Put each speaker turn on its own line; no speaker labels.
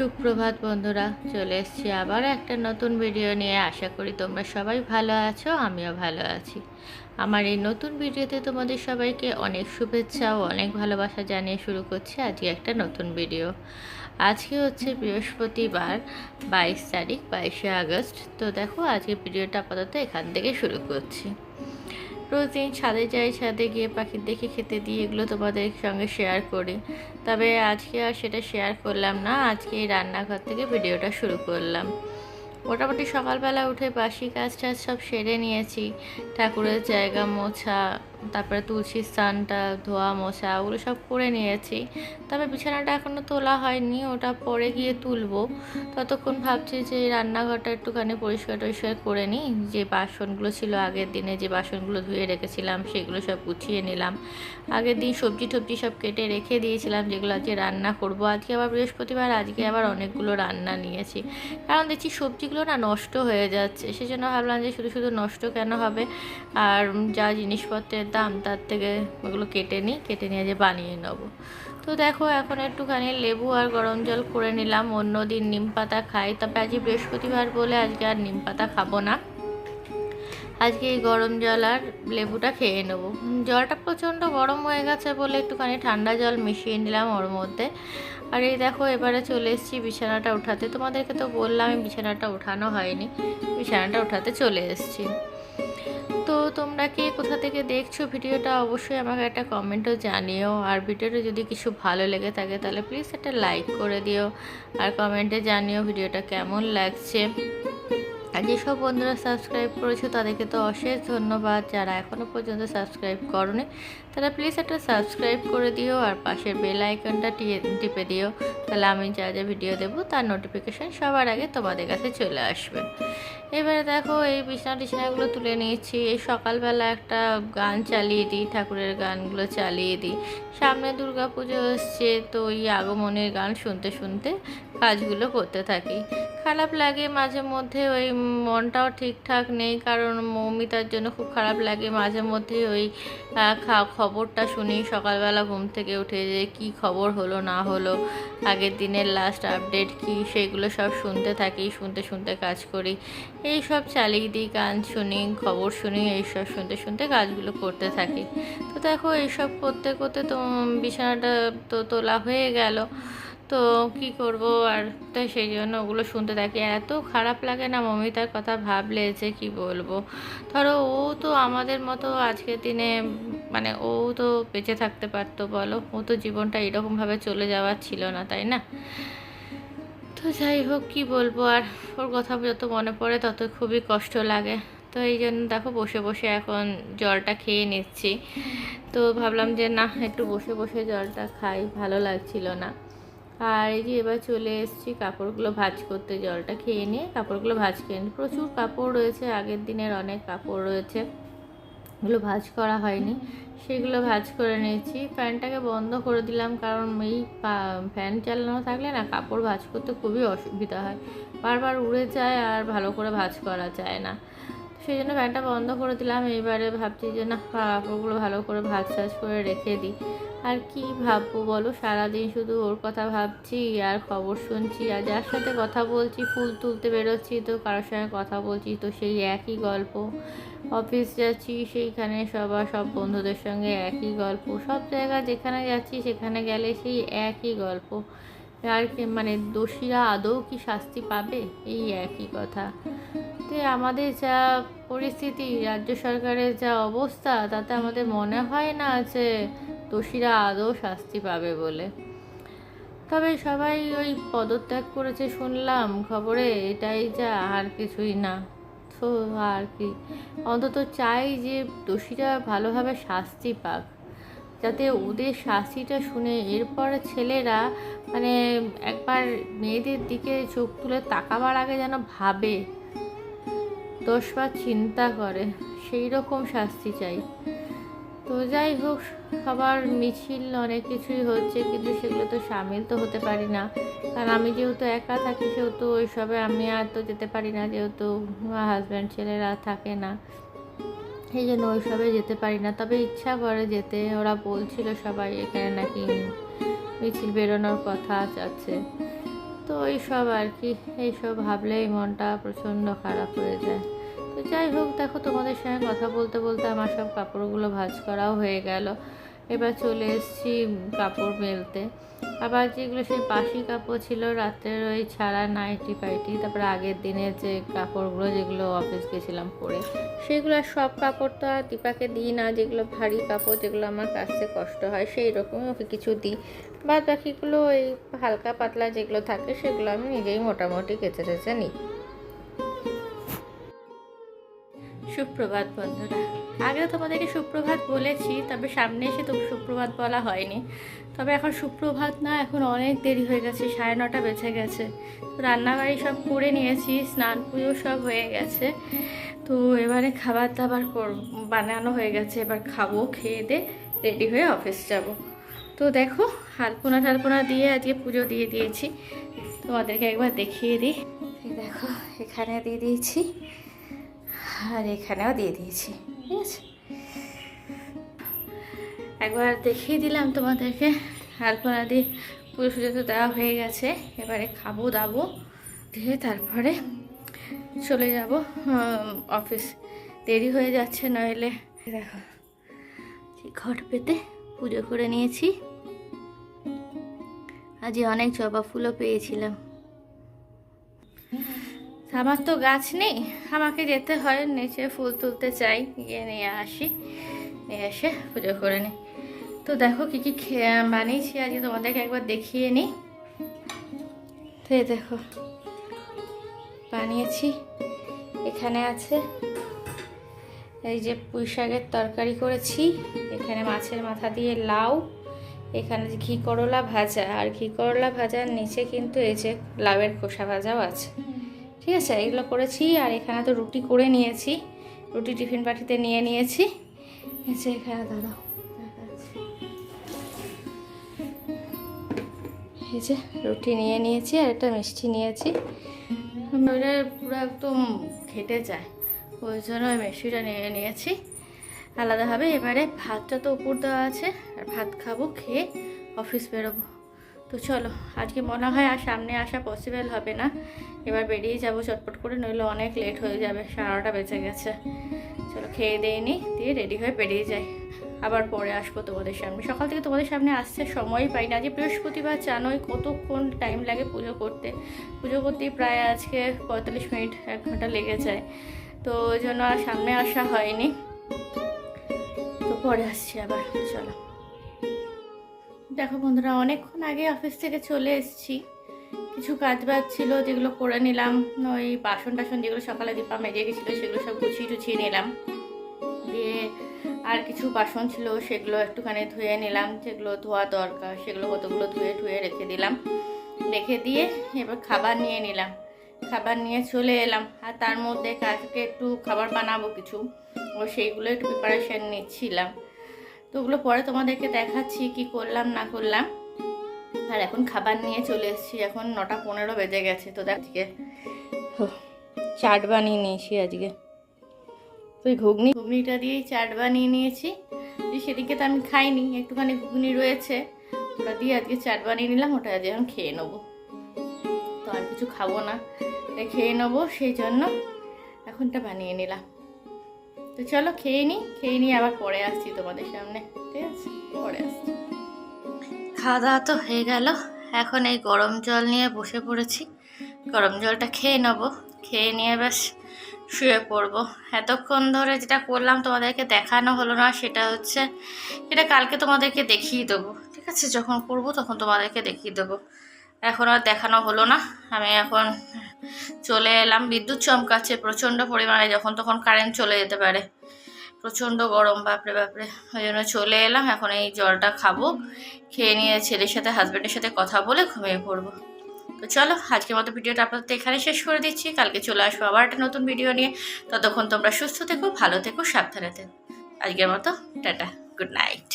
সুপ্রভাত বন্ধুরা, চলে এসেছি আবার একটা নতুন ভিডিও নিয়ে। আশা করি তোমরা সবাই ভালো আছো, আমিও ভালো আছি। আমার এই নতুন ভিডিওতে তোমাদের সবাইকে অনেক শুভেচ্ছা ও অনেক ভালোবাসা জানিয়ে শুরু করছি আজকে একটা নতুন ভিডিও আজকে হচ্ছে বৃহস্পতিবার, বাইশ তারিখ, বাইশে আগস্ট। তো দেখো, আজকে ভিডিওটা আপাতত এখান থেকে শুরু করছি। প্রতিদিন ছাদে যাই, ছাদে গিয়ে পাখি দেখে খেতে দিই, এগুলো তোমাদের সঙ্গে শেয়ার করি। তবে আজকে আর সেটা শেয়ার করলাম না, আজকে এই রান্নাঘর থেকে ভিডিওটা শুরু করলাম। মোটামুটি সকালবেলা উঠে বাসি কাজ টাজ সব সেরে নিয়েছি। ঠাকুরের জায়গা মোছা তারপরে তুলসীর স্থানটা ধোয়া, মশা, ওগুলো সব করে নিয়েছি। তবে বিছানাটা এখনও তোলা হয়নি, ওটা পরে গিয়ে তুলবো। ততক্ষণ ভাবছি যে রান্নাঘরটা একটুখানি পরিষ্কার টরিষ্কার করে নিই। যে বাসনগুলো ছিল আগের দিনে, যে বাসনগুলো ধুয়ে রেখেছিলাম, সেগুলো সব গুছিয়ে নিলাম। আগের দিন সবজি টবজি সব কেটে রেখে দিয়েছিলাম, যেগুলো আজকে রান্না করব। আজকে আবার বৃহস্পতিবার, আজকে আবার অনেকগুলো রান্না নিয়েছি। কারণ দেখছি সবজিগুলো না নষ্ট হয়ে যাচ্ছে, সেজন্য ভাবলাম যে শুধু শুধু নষ্ট কেন হবে? আর যা জিনিসপত্রের দাম তার থেকে ওগুলো কেটে নিই, কেটে নিয়ে যে বানিয়ে নেব। তো দেখো, এখন একটুখানি লেবু আর গরম জল করে নিলাম অন্য দিন নিম পাতা খাই। তবে আজকে বৃহস্পতিবার বলে আজকে আর নিম পাতা খাব না। আজকে এই গরম জল আর লেবুটা খেয়ে নেব। জলটা প্রচণ্ড গরম হয়ে গেছে বলে একটুখানি ঠান্ডা জল মিশিয়ে নিলাম ওর মধ্যে। আর এই দেখো, এবারে চলে এসেছি বিছানাটা উঠাতে। তোমাদেরকে তো বললাম, বিছানাটা উঠানো হয়নি। বিছানাটা উঠাতে চলে এসেছি। তোমরা কে কোথা থেকে দেখছ ভিডিওটা অবশ্যই আমাকে একটা কমেন্টও জানিও। আর ভিডিওটা যদি কিছু ভালো লেগে থাকে তাহলে প্লিজ একটা লাইক করে দিও। আর কমেন্টে জানিও ভিডিওটা কেমন লাগছে। আর যেসব বন্ধুরা সাবস্ক্রাইব করেছ তাদেরকে তো অশেষ ধন্যবাদ। যারা এখনও পর্যন্ত সাবস্ক্রাইব করনি তারা প্লিজ একটা সাবস্ক্রাইব করে দিও আর পাশের বেল আইকনটা টিপে দিও। তাহলে আমি যা যা ভিডিও দেবো তার নোটিফিকেশান সবার আগে তোমাদের কাছে চলে আসবে। এবারে দেখো এই বিছানা টিছানাগুলো তুলে নিয়েছি। এই সকালবেলা একটা গান চালিয়ে দিই, ঠাকুরের গানগুলো চালিয়ে দিই। সামনে দুর্গা পুজো এসছে, তো ওই আগমনের গান শুনতে শুনতে কাজগুলো করতে থাকি। খারাপ লাগে মাঝে মধ্যে, ওই মনটাও ঠিকঠাক নেই, কারণ মৌমিতার জন্য খুব খারাপ লাগে মাঝে মধ্যে ওই খবরটা শুনি, সকালবেলা ঘুম থেকে উঠে যে কি খবর হলো, না হলো, আগের দিনের লাস্ট আপডেট কি, সেগুলো সব শুনতে থাকি, শুনতে শুনতে কাজ করি। এই সব চালিয়ে দিই গান শুনি, খবর শুনি, এইসব শুনতে শুনতে কাজগুলো করতে থাকি। তো দেখো, এইসব করতে করতে তো বিছানাটা তো তোলা হয়ে গেল। তো কি করব আর, তাই সেই জন্য ওগুলো শুনতে থাকি। এত খারাপ লাগে না মমিতার কথা ভাবলে যে কি বলব। ধরো ও তো আমাদের মতো আজকের দিনে মানে ও তো বেঁচে থাকতে পারতো, বলো। ও তো জীবনটা এরকমভাবে চলে যাওয়ার ছিল না, তাই না? তো যাই হোক, কি বলব আর? ওর কথা যত মনে পড়ে তত খুবই কষ্ট লাগে। তো এই জন্য দেখো, বসে বসে এখন জলটা খেয়ে নিচ্ছি। তো ভাবলাম যে না, একটু বসে বসে জলটা খাই, ভালো লাগছিল না। আর এই যে এবার চলে এসেছি কাপড়গুলো ভাজ করতে, জলটা খেয়ে নিয়ে কাপড়গুলো ভাজ খেয়ে প্রচুর কাপড় রয়েছে, আগের দিনের অনেক কাপড় রয়েছে। ওগুলো ভাজ করা হয়নি। সেগুলো ভাজ করে নিয়েছি। ফ্যানটাকে বন্ধ করে দিলাম কারণ এই ফ্যান চালানো থাকলে না কাপড় ভাজ করতে খুবই অসুবিধা হয়। বারবার উড়ে যায় আর ভালো করে ভাজ করা যায় না। সেই জন্য ফ্যানটা বন্ধ করে দিলাম। এইবারে ভাবছি যে না কাপড়গুলো ভালো করে ভাজ সাজ করে রেখে দিই। আর কি ভাববো বলো? সারাদিন শুধু ওর কথা ভাবছি, আর খবর শুনছি, আর যার সাথে কথা বলছি, ফুল তুলতে বেরোচ্ছি তো কারোর সঙ্গে কথা বলছি তো সেই একই গল্প। অফিস যাচ্ছি, সেইখানে সবার সব বন্ধুদের সঙ্গে একই গল্প। সব জায়গা যেখানে যাচ্ছি, সেখানে গেলে সেই একই গল্প। আর মানে দোষীরা আদৌ কি শাস্তি পাবে? এই একই কথা। তো আমাদের যা পরিস্থিতি, রাজ্য সরকারের যা অবস্থা, তাতে আমাদের মনে হয় না যে দোষীরা আদৌ শাস্তি পাবে বলে। তবে সবাই ওই পদত্যাগ করেছে শুনলাম, খবরে এটাই যা, আর কিছুই না। তো আর কি। অন্তত চাই যে দোষীরা ভালোভাবে শাস্তি পাক। যাতে ওদের শাস্তিটা শুনে এরপর ছেলেরা মানে একবার মেয়েদের দিকে চোখ তুলে তাকাবার আগে যেন ভাবে দশবার চিন্তা করে সেই রকম শাস্তি চাই। তো যাই হোক, সবার মিছিল অনেক কিছুই হচ্ছে, কিন্তু সেগুলো তো সামিল তো হতে পারি না। কারণ আমি যেহেতু একা থাকি, সেহেতু ওইসবে আমি আর তো যেতে পারি না, যেহেতু হাজব্যান্ড ছেলেরা থাকে না। সেই জন্য ওইসবে যেতে পারি না। তবে ইচ্ছা করে যেতে, ওরা বলছিল সবাই এখানে নাকি মিছিল বেরোনোর কথা আছে তো তো এইসব আর কি, এইসব ভাবলেই মনটা প্রচণ্ড খারাপ হয়ে যায়। তো যাই হোক, দেখো তোমাদের সঙ্গে কথা বলতে বলতে আমার সব কাপড়গুলো ভাঁজ করাও হয়ে গেল। এবার চলে এসেছি কাপড় মেলতে। আবার যেগুলো সেই বাসি কাপড় ছিল রাতের ওই ছাড়া নাইটি ফাইটি, তারপরে আগের দিনের যে কাপড়গুলো যেগুলো অফিস গেছিলাম পরে, সেগুলো সব কাপড় তো আর দীপাকে দিই না, যেগুলো ভারী কাপড়, যেগুলো আমার কাছে কষ্ট হয় সেই রকমই ওকে কিছু দিই। বাদ বাকিগুলো ওই হালকা পাতলা যেগুলো থাকে, সেগুলো আমি নিজেই মোটামুটি কেচে টেচে নিই। সুপ্রভাত, বন্ধুরা। আগে তোমাদেরকে সুপ্রভাত বলেছি, তবে সামনে এসে তো সুপ্রভাত বলা হয়নি। তবে এখন সুপ্রভাত না, এখন অনেক দেরি হয়ে গেছে, সাড়ে নটা বেজে গেছে। রান্নাবাড়ি সব করে নিয়েছি, স্নান পুজো সব হয়ে গেছে। তো এবারে খাবার দাবার কর বানানো হয়ে গেছে, এবার খাব, খেয়ে দে, রেডি হয়ে অফিস যাব। তো দেখো, হালপোনা টালপোনা দিয়ে আজকে পুজো দিয়ে দিয়েছি। তোমাদেরকে একবার দেখিয়ে দিই। দেখো, এখানে দিয়ে দিয়েছি। আর এখানেও দিয়ে দিয়েছি, ঠিক আছে? একবার দেখিয়ে দিলাম তোমাদেরকে। আলপনা দিয়ে পুজো সুজো তো দেওয়া হয়ে গেছে, এবারে খাব দাবো, দিয়ে তারপরে চলে যাব অফিস। দেরি হয়ে যাচ্ছে নইলে। দেখো ঘট পেতে পুজো করে নিয়েছি। আজ অনেক জবা ফুলও পেয়েছিলাম। আমার তো গাছ নেই, আমাকে যেতে হয়, নিচে ফুল তুলতে চাই, গিয়ে নিয়ে আসি, নিয়ে এসে পুজো করে নিই। তো দেখো কী কী বানিয়েছি, আজকে তোমাদেরকে একবার দেখিয়ে নিই। তো দেখো, বানিয়েছি। এখানে আছে এই যে পুঁই শাকের তরকারি করেছি, এখানে মাছের মাথা দিয়ে লাউ, এখানে ঘি করলা ভাজা, আর ঘি করলা ভাজার নিচে কিন্তু এই যে লাউয়ের খোসা ভাজাও আছে। ঠিক আছে, এগুলো করেছি আর এখানে তো রুটি করে নিয়েছি। রুটি টিফিন বাটিতে নিয়ে নিয়েছি। এসে এখানে দাঁড়াও এই যে রুটি নিয়ে নিয়েছি আর একটা মিষ্টি নিয়েছি। ওটা পুরো একদম ঘেটে যায়, ওই জন্য ওই মিষ্টিটা নিয়ে নিয়েছি। আলাদাভাবে এবারে ভাতটা তো উপর দেওয়া আছে, আর ভাত খাব, খেয়ে অফিস বেরোবো। তো চলো, আজকে মনে হয় আর সামনে আসা পসিবল হবে না। এবার বেরিয়ে যাব চটপট করে, নইলে অনেক লেট হয়ে যাবে, সাড়ে নটা বেজে গেছে। চলো খেয়ে দিয়ে দিয়ে রেডি হয়ে বেরিয়ে যাই। আবার পরে আসব তোমাদের সামনে। সকাল থেকে তোমাদের সামনে আসতে সময়ই পাই না। যে বৃহস্পতিবার, জানোই কতক্ষণ টাইম লাগে পুজো করতে। পুজো করতেই প্রায় আজকে পঁয়তাল্লিশ মিনিট, এক ঘণ্টা লেগে যায়। তো ওই জন্য আর সামনে আসা হয়নি। তো পরে আসছি আবার, চলো। দেখো বন্ধুরা, অনেকক্ষণ আগে অফিস থেকে চলে এসেছি। কিছু কাজ বাজ ছিল, যেগুলো করে নিলাম। ওই বাসন টাসন যেগুলো সকালে দীপা মেজে গেছিল, সেগুলো সব গুছিয়ে টুছিয়ে নিলাম। দিয়ে আর কিছু বাসন ছিল, সেগুলো একটুখানি ধুয়ে নিলাম, যেগুলো ধোয়া দরকার, সেগুলো কতগুলো ধুয়ে ধুয়ে রেখে দিলাম। রেখে দিয়ে এবার খাবার নিয়ে নিলাম। খাবার নিয়ে চলে এলাম, আর তার মধ্যে কাজকে একটু খাবার বানাবো কিছু। ও সেইগুলো একটু প্রিপারেশান নিচ্ছিলাম। তো ওগুলো পরে তোমাদেরকে দেখাচ্ছি কি করলাম, না করলাম। আর এখন খাবার নিয়ে চলে এসেছি, এখন নটা পনেরো বেজে গেছে, তো আজকে চাট বানিয়ে নিয়েছি আজকে। তো ওই ঘুগনি, ঘুগনিটা দিয়েই চাট বানিয়ে নিয়েছি। সেদিকে তো আমি খাইনি, একটুখানি ঘুগনি রয়েছে, ওটা দিয়ে আজকে চাট বানিয়ে নিলাম, ওটা আজকে আমি খেয়ে নেব। তো আর কিছু খাব না খেয়ে নেব, সেই জন্য এখনটা বানিয়ে নিলাম। তো চলো খেয়ে নিই খেয়ে নিয়ে আবার পরে আসছি তোমাদের সামনে, ঠিক আছে? পরে আসছি। খাওয়া দাওয়া তো হয়ে গেল, এখন এই গরম জল নিয়ে বসে পড়েছি। গরম জলটা খেয়ে নেব, খেয়ে নিয়ে ব্যাস শুয়ে পড়ব। এতক্ষণ ধরে যেটা করলাম তোমাদেরকে দেখানো হলো না, সেটা হচ্ছে এটা কালকে তোমাদেরকে দেখিয়ে দেবো, ঠিক আছে? যখন করব তখন তোমাদেরকে দেখিয়ে দেবো। এখন আর দেখানো হলো না। আমি এখন চলে এলাম। বিদ্যুৎ চমকাচ্ছে প্রচণ্ড পরিমাণে, যখন তখন কারেন্ট চলে যেতে পারে। প্রচণ্ড গরম, বাপরে বাপরে। ওই জন্য চলে এলাম। এখন এই জলটা খাব, খেয়ে নিয়ে ছেলের সাথে হাজব্যান্ডের সাথে কথা বলে ঘুমিয়ে পড়ব। তো চলো, আজকের মতো ভিডিওটা আপনাদের এখানে শেষ করে দিচ্ছি। কালকে চলে আসব আবার একটা নতুন ভিডিও নিয়ে। ততক্ষণ তোমরা সুস্থ থেকো, ভালো থেকো, সাবধানে থেকো। আজকের মতো, টাটা গুড নাইট